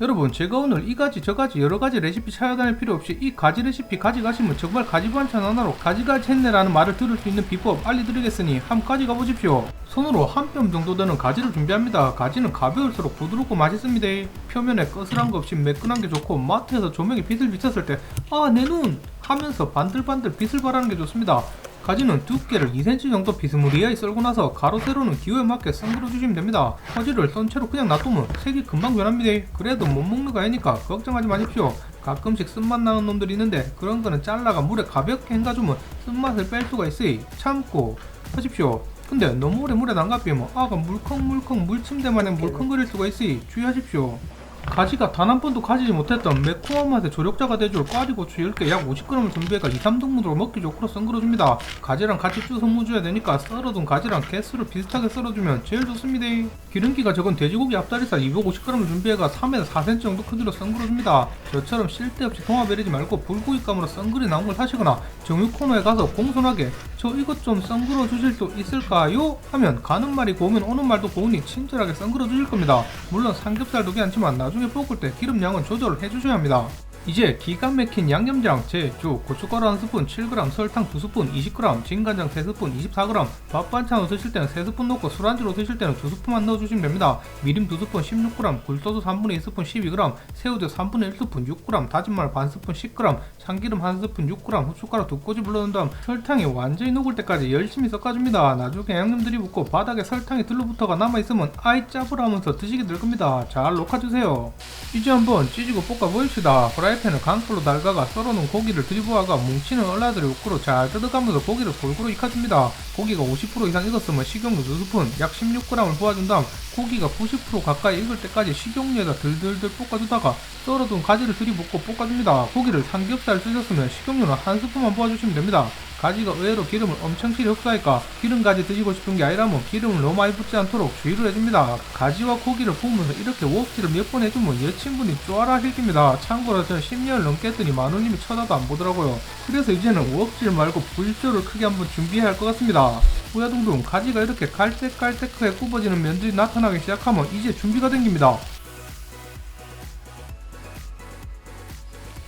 여러분 제가 오늘 이 가지 저 가지 여러 가지 레시피 찾아다닐 필요 없이 이 가지 레시피 가져가시면 정말 가지 반찬 하나로 가지가지 했네라는 말을 들을 수 있는 비법 알려드리겠으니 한번 가져가 보십시오. 손으로 한 뼘 정도 되는 가지를 준비합니다. 가지는 가벼울수록 부드럽고 맛있습니다. 표면에 거슬한 거 없이 매끈한 게 좋고 마트에서 조명에 빛을 비쳤을 때 아 내 눈! 하면서 반들반들 빛을 발하는 게 좋습니다 가지는 두께를 2cm 정도 비스무리하게 썰고 나서 가로 세로는 기호에 맞게 썬그려 주시면 됩니다. 가지를 썬 채로 그냥 놔두면 색이 금방 변합니다. 그래도 못 먹는 거 아니니까 걱정하지 마십시오. 가끔씩 쓴맛 나는 놈들이 있는데 그런 거는 잘라가 물에 가볍게 헹가주면 쓴맛을 뺄 수가 있으니 참고 하십시오. 근데 너무 오래 물에 담가비면 아가 물컹물컹 물침대 마냥 물컹거릴 수가 있으니 주의하십시오. 가지가 단 한 번도 가지지 못했던 매콤한 맛의 조력자가 돼줄 꽈리고추 10개 약 50g을 준비해가 2, 3등분으로 먹기 좋고로 썬그려줍니다. 가지랑 같이 쭈서 무줘야 되니까 썰어둔 가지랑 개수를 비슷하게 썰어주면 제일 좋습니다. 기름기가 적은 돼지고기 앞다리살 250g을 준비해가 3에서 4cm 정도 크기로 썬그려줍니다. 저처럼 쓸데없이 동화베리지 말고 불고기감으로 썬그리 나온 걸 사시거나 정육 코너에 가서 공손하게 저 이것 좀 썬그려 주실 수 있을까요? 하면 가는 말이 고우면 오는 말도 고우니 친절하게 썬그려 주실 겁니다. 물론 삼겹살도 괜찮지만 나중 에 볶을 때 기름 양은 조절을 해주셔야 합니다. 이제 기가 막힌 양념장 제주 고춧가루 1스푼 7g 설탕 2스푼 20g 진간장 3스푼 24g 밥 반찬으로 드실 때는 3스푼 넣고 술안주로 드실 때는 2스푼만 넣어주시면 됩니다. 미림 2스푼 16g 굴소스 3분의 2스푼 12g 새우젓 3분의 1스푼 6g 다진 마늘 반 스푼 10g 참기름 1스푼 6g 후춧가루 두 꼬집 불러놓은 다음 설탕이 완전히 녹을 때까지 열심히 섞어줍니다. 나중에 양념들이 붙고 바닥에 설탕이 들러붙어가 남아있으면 아이 짜부라면서 드시게 될 겁니다. 잘 녹아주세요. 이제 한번 찌지고 볶아 보입시다 팬을 강불로 달가가 썰어놓은 고기를 들이부어가 뭉치는 얼라들의 우크로 잘 뜯어가면서 고기를 골고루 익혀줍니다. 고기가 50% 이상 익었으면 식용유 2스푼 약 16g을 부어준 다음 고기가 90% 가까이 익을 때까지 식용유에다 들들들 볶아주다가 썰어둔 가지를 들이붓고 볶아줍니다. 고기를 삼겹살 쓰셨으면 식용유는 한 스푼만 부어주시면 됩니다 가지가 의외로 기름을 엄청 실히 흡수하니까 기름가지 드시고 싶은 게 아니라면 기름을 너무 많이 붓지 않도록 주의를 해줍니다. 가지와 고기를 구우면서 이렇게 웍질을 몇 번 해주면 여친분이 쪼아라 겁니다. 참고로 저는 10년을 넘게 했더니 마누님이 쳐다도 안 보더라고요. 그래서 이제는 웍질 말고 불조를 크게 한번 준비해야 할 것 같습니다. 우야둥둥 가지가 이렇게 갈색갈색하게 굽어지는 면들이 나타나기 시작하면 이제 준비가 됩니다.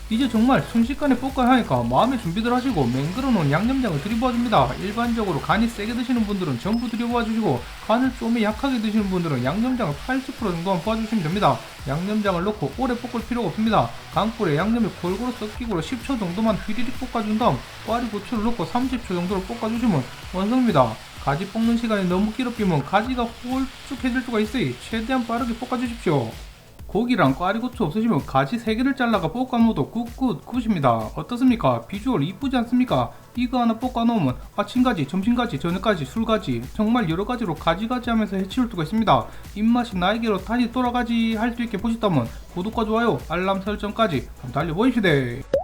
이제 정말 순식간에 볶아야 하니까 마음의 준비들 하시고 맹글어 놓은 양념장을 들이부어줍니다. 일반적으로 간이 세게 드시는 분들은 전부 들이부어주시고 간을 좀 약하게 드시는 분들은 양념장을 80% 정도만 부어주시면 됩니다. 양념장을 넣고 오래 볶을 필요가 없습니다. 강불에 양념이 골고루 섞이고 10초 정도만 휘리릭 볶아준 다음 꽈리 고추를 넣고 30초 정도를 볶아주시면 완성입니다. 가지 볶는 시간이 너무 길어지면 가지가 홀쭉해질 수가 있으니 최대한 빠르게 볶아주십시오. 고기랑 꽈리고추 없으시면 가지 3개를 잘라가 볶아 먹어도 굿굿 굿입니다. 어떻습니까? 비주얼 이쁘지 않습니까? 이거 하나 볶아 놓으면 아침가지, 점심가지, 저녁가지, 술가지 정말 여러 가지로 가지가지 하면서 해치울 수가 있습니다. 입맛이 나에게로 다시 돌아가지 할 수 있게 보셨다면 구독과 좋아요, 알람 설정까지 한번 달려보시대.